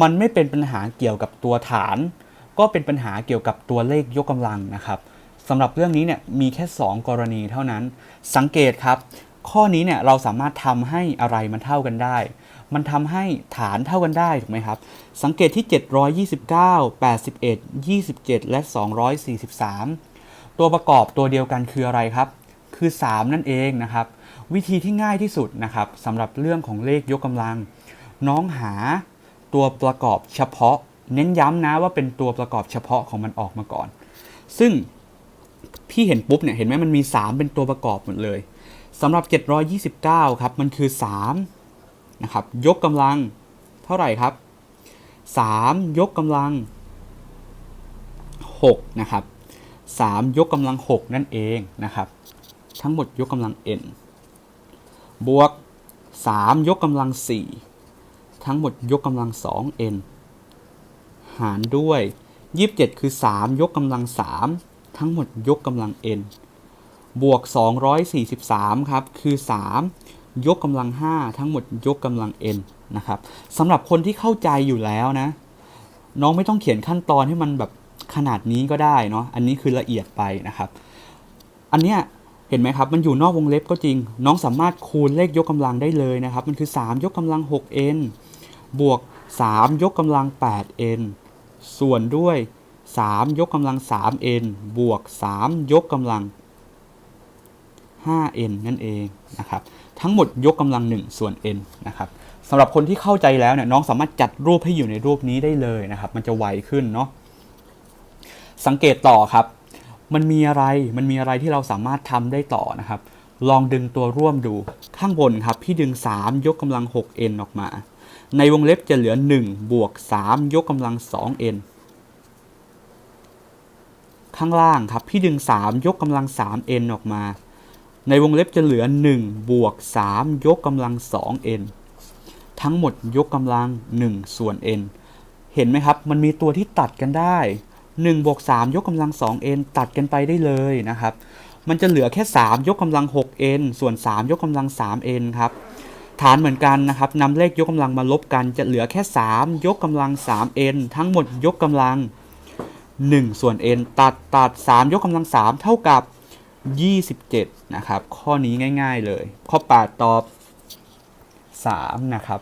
มันไม่เป็นปัญหาเกี่ยวกับตัวฐาน ก็เป็นปัญหาเกี่ยวกับตัวเลขยกกำลังนะครับสำหรับเรื่องนี้เนี่ยมีแค่ 2 กรณีเท่านั้น สังเกตครับ ข้อนี้เนี่ยเราสามารถทำให้อะไรมันเท่ากันได้ มันทำให้ฐานเท่ากันได้ถูกไหมครับ สังเกตที่ 729 81 27 และ 243 ตัวประกอบตัวเดียวกันคืออะไรครับ คือ 3 นั่นเองนะครับ วิธีที่ง่ายที่สุดนะครับสำหรับเรื่องของเลขยกกำลัง น้องหา ตัวประกอบเฉพาะ เน้นย้ำนะว่าเป็นตัวประกอบเฉพาะของมันออกมาก่อน ซึ่งพี่เห็นปุ๊บเนี่ยเห็นไหมมันมี 3 เป็นตัวประกอบหมดเลยสำหรับ 729 ครับ มันคือ 3 นะครับ ยกกำลังเท่าไหร่ครับ 3 ยกกำลัง 6 นะครับ 3 ยกกำลัง 6 นั่นเองนะครับ ทั้งหมดยกกำลัง n บวก 3 ยกกำลัง 4 ทั้งหมดยกกำลัง 2n หารด้วย 27 คือ 3 ยกกำลัง 3 ทั้งหมดยกกำลัง n บวก 243 ครับ คือ 3 ยกกำลัง 5 ทั้งหมดยกกำลัง n นะครับสำหรับคนที่เข้าใจอยู่แล้วนะ น้องไม่ต้องเขียนขั้นตอนให้มันแบบขนาดนี้ก็ได้เนาะ อันนี้คือละเอียดไปนะครับ อันเนี้ยเห็นไหมครับ มันอยู่นอกวงเล็บก็จริง น้องสามารถคูณเลขยกกำลังได้เลยนะครับ มันคือ 3 ยกกำลัง 6n บวก 3 ยกกำลัง 8n ส่วนด้วย 3 ยกกำลัง 3n บวก 3 ยกกำลัง 5n นั่นเองนะครับ ทั้งหมดยกกำลัง 1 ส่วน n นะครับสำหรับคนที่เข้าใจแล้วเนี่ยน้องสามารถจัดรูปให้อยู่ในรูปนี้ได้เลยนะครับ มันจะไวขึ้นเนาะสังเกตต่อครับ มันมีอะไรมันมีอะไรที่เราสามารถทำได้ต่อนะครับ ลองดึงตัวร่วมดู ข้างบนครับ พี่ดึง 3 ยกกำลัง 6n ออกมา ในวงเล็บจะเหลือ 1 บวก 3 ยกกำลัง 2n ข้างล่างครับ พี่ดึง 3 ยกกำลัง 3n ออกมา ในวงเล็บจะเหลือ 1 บวก 3 ยกกำลัง 2n ทั้งหมดยกกำลัง 1 ส่วน n เห็นไหมครับ มันมีตัวที่ตัดกันได้1บวก3ยกกำลัง 2n ตัดกันไปได้เลยนะครับ มันจะเหลือแค่ 3 ยกกำลัง 6n ส่วน 3 ยกกำลัง 3n ครับฐานเหมือนกันนะครับนำเลขยกกำลังมาลบกันจะเหลือแค่ 3 ยกกำลัง 3n ทั้งหมดยกกำลัง 1 ส่วน n ตัดตัด 3 ยกกำลัง 3 เท่ากับ 27 นะครับ ข้อนี้ง่าย ๆเลย ข้อ 8 ตอบ 3 นะครับ